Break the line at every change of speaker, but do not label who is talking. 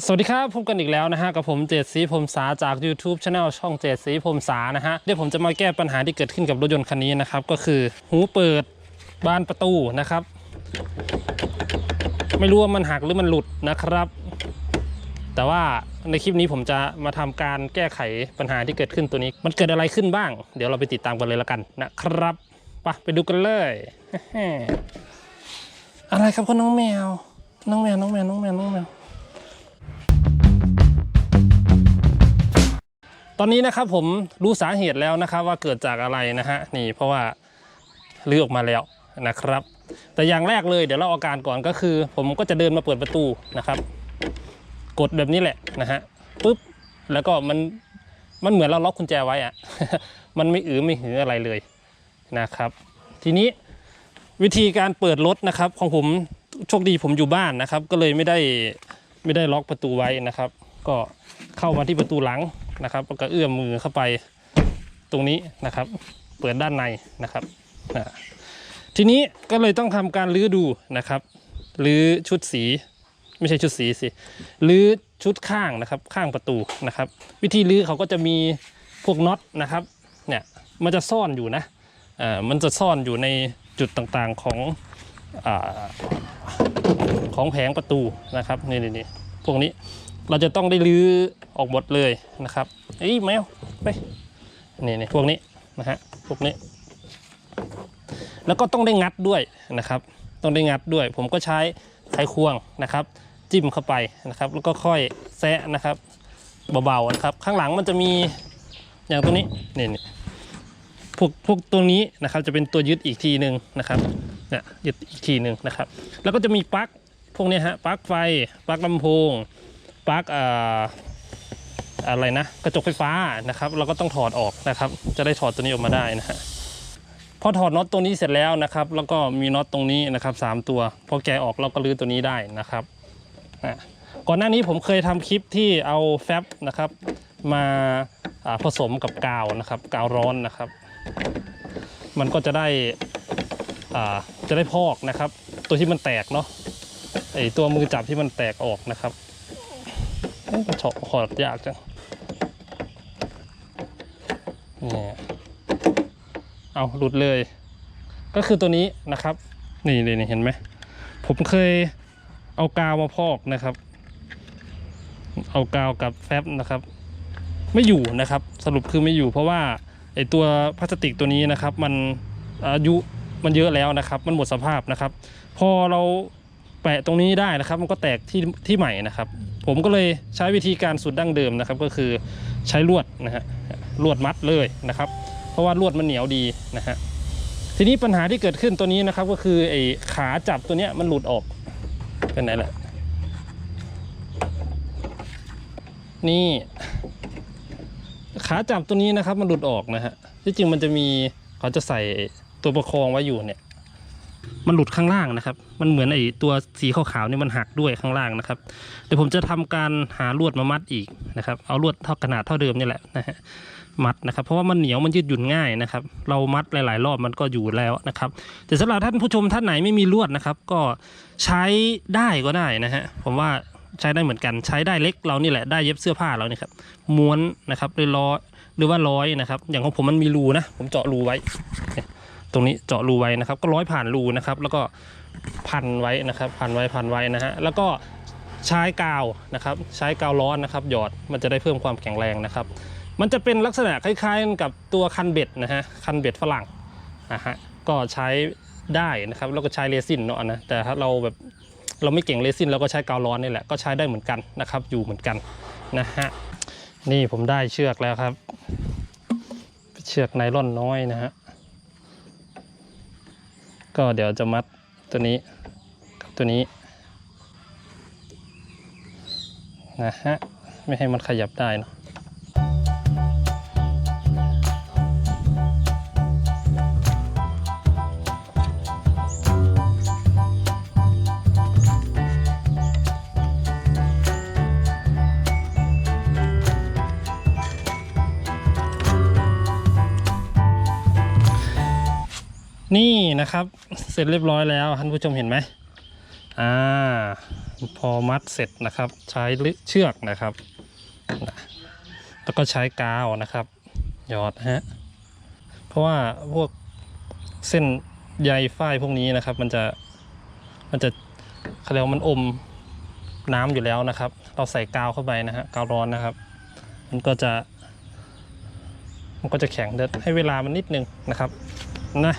สวัสดีครับพบกันอีกแล้วนะฮะกับผมเจดสีผมสาจาก YouTube Channel ช่องเจดสีผมสานะฮะเดี๋ยวผมจะมาแก้ปัญหาที่เกิดขึ้นกับรถยนต์คันนี้นะครับก็คือหูเปิดบานประตูนะครับ ไม่รู้ว่ามันหักหรือมันหลุดนะครับ แต่ว่าในคลิปนี้ผมจะมาทำการแก้ไขปัญหาที่เกิดขึ้นตัวนี้ มันเกิดอะไรขึ้นบ้าง เดี๋ยวเราไปติดตามกันเลยละกันนะครับไปไปดูกันเลยอะไรครับคุณน้องแมว น้องแมวน้องแมวน้องแมวน้องแมว อนนี้นะครับผมรู้สาเหตุแล้วนะครับว่าเกิดจากอะไรนะฮะนี่เพราะว่าลื้อออกมาแล้วนะครับ แต่อย่างแรกเลยเดี๋ยวเราอาการก่อนก็คือ ผมก็จะเดินมาเปิดประตูนะครับ กดแบบนี้แหละนะฮะปุ๊บแล้วก็มันมันเหมือนเราล็อกกุญแจไว้อะมันไม่อือไม่หืออะไรเลยนะครับ ทีนี้วิธีการเปิดรถนะครับ ของผมโชคดีผมอยู่บ้านนะครับ ก็เลยไม่ได้ไม่ได้ล็อกประตูไว้นะครับ ก็เข้ามาที่ประตูหลัง นะครับแล้วก็เอื้อมมือเข้าไปตรงนี้นะครับ เปิดด้านในนะครับอ่าทีนี้ก็เลยต้องทำการลื้อดูนะครับลื้อชุดสีไม่ใช่ชุดสีสิลื้อชุดข้างนะครับข้างประตูนะครับ วิธีลื้อเขาก็จะมีพวกน็อตนะครับเนี่ยมันจะซ่อนอยู่นะอ่ามันจะซ่อนอยู่ในจุดต่างๆของอาของแผงประตูนะครับนี่นี่นี่พวกนี้ เราจะต้องได้ลื้อออกหมดเลยนะครับเอ้ยแมวไปนี่นี่พวกนี้นะฮะพวกนี้ แล้วก็ต้องได้งัดด้วยนะครับ ต้องได้งัดด้วย ผมก็ใช้ไขควงนะครับ จิ้มเข้าไปนะครับ แล้วก็ค่อยแซะนะครับเบาๆนะครับ ข้างหลังมันจะมีอย่างตัวนี้นี่นี่พวกพวกตัวนี้นะครับจะเป็นตัวยึดอีกทีหนึ่งนะครับเนี่ยยึดอีกทีหนึ่งนะครับ แล้วก็จะมีปลั๊กพวกนี้ฮะปลั๊กไฟปลั๊กลำโพง ปลั๊กอ่าอะไรนะกระจกไฟฟ้านะครับ เราก็ต้องถอดออกนะครับ จะได้ถอดตัวนี้ออกมาได้นะฮะพอถอดน็อตตัวนี้เสร็จแล้วนะครับ แล้วก็มีน็อตตรงนี้นะครับสามตัวพอแกะออกเราก็รื้อตัวนี้ได้นะครับอะก่อนหน้านี้ผมเคยทำคลิปที่เอาแฟบนะครับ มาผสมกับกาวนะครับ กาวร้อนนะครับ มันก็จะได้จะได้พอกนะครับ ตัวที่มันแตกเนาะไอตัวมือจับที่มันแตกออกนะครับ เอ๊ะเฉาะขอดยากจังเนี่ยเอาหลุดเลย ก็คือตัวนี้นะครับ นี่เลยนี่เห็นไหมผมเคยเอากาวมาพอกนะครับ เอากาวกับแฟบนะครับ ไม่อยู่นะครับ สรุปคือไม่อยู่เพราะว่าไอตัวพลาสติกตัวนี้นะครับ มันอายุมันเยอะแล้วนะครับ มันหมดสภาพนะครับ พอเราแปะตรงนี้ได้นะครับ มันก็แตกที่ที่ใหม่นะครับ ผมก็เลยใช้วิธีการสุดดั้งเดิมนะครับ ก็คือใช้ลวดนะฮะลวดมัดเลยนะครับ เพราะว่าลวดมันเหนียวดีนะฮะทีนี้ปัญหาที่เกิดขึ้นตัวนี้นะครับ ก็คือไอ้ขาจับตัวเนี้ยมันหลุดออกเป็นไหนแหละนี่ขาจับตัวนี้นะครับมันหลุดออกนะฮะที่จริงมันจะมีเขาจะใส่ตัวประคองไว้อยู่เนี่ย มันหลุดข้างล่างนะครับ มันเหมือนไอ้ตัวสีขาวๆนี่มันหักด้วยข้างล่างนะครับ เดี๋ยวผมจะทำการหาลวดมามัดอีกนะครับ เอาลวดเท่าขนาดเท่าเดิมนี่แหละนะฮะ มัดนะครับ เพราะว่ามันเหนียวมันยืดหยุ่นง่ายนะครับ เรามัดหลาย ๆ รอบมันก็อยู่แล้วนะครับ แต่สำหรับท่านผู้ชมท่านไหนไม่มีลวดนะครับ ก็ใช้ได้ก็ได้นะฮะ ผมว่าใช้ได้เหมือนกัน ใช้ได้เล็กเรานี่แหละ ได้เย็บเสื้อผ้าเรานี่ครับ ม้วนนะครับเลยร้อยหรือว่าร้อยนะครับ อย่างของผมมันมีรูนะ ผมเจาะรูไว้ ตรงนี้เจาะรูไว้นะครับ ก็ร้อยผ่านรูนะครับ แล้วก็พันไว้นะครับ พันไว้พันไว้นะฮะแล้วก็ใช้กาวนะครับ ใช้กาวร้อนนะครับหยอดมันจะได้เพิ่มความแข็งแรงนะครับ มันจะเป็นลักษณะคล้ายๆ กับตัวคันเบ็ดนะฮะคันเบ็ดฝรั่งนะฮะก็ใช้ได้นะครับ แล้วก็ใช้เรซินเนาะนะแต่ถ้าเราแบบเราไม่เก่งเรซินเราก็ใช้กาวร้อนนี่แหละก็ใช้ได้เหมือนกันนะครับ อยู่เหมือนกันนะฮะนี่ผมได้เชือกแล้วครับ เชือกไนล่อนน้อยนะฮะ ก็เดี๋ยวจะมัดตัวนี้กับตัวนี้นะฮะไม่ให้มันขยับได้เนาะ นี่นะครับ เสร็จเรียบร้อยแล้วท่านผู้ชมเห็นไหมอ่าพอมัดเสร็จนะครับ ใช้เชือกนะครับ แล้วก็ใช้กาวนะครับหยอดฮะเพราะว่าพวกเส้นใยฝ้ายพวกนี้นะครับ มันจะมันจะเขาเรียกว่ามันอมน้ำอยู่แล้วนะครับ เราใส่กาวเข้าไปนะฮะกาวร้อนนะครับ มันก็จะ มันก็จะแข็งเดี๋ยวให้เวลามันนิดนึงนะครับนะ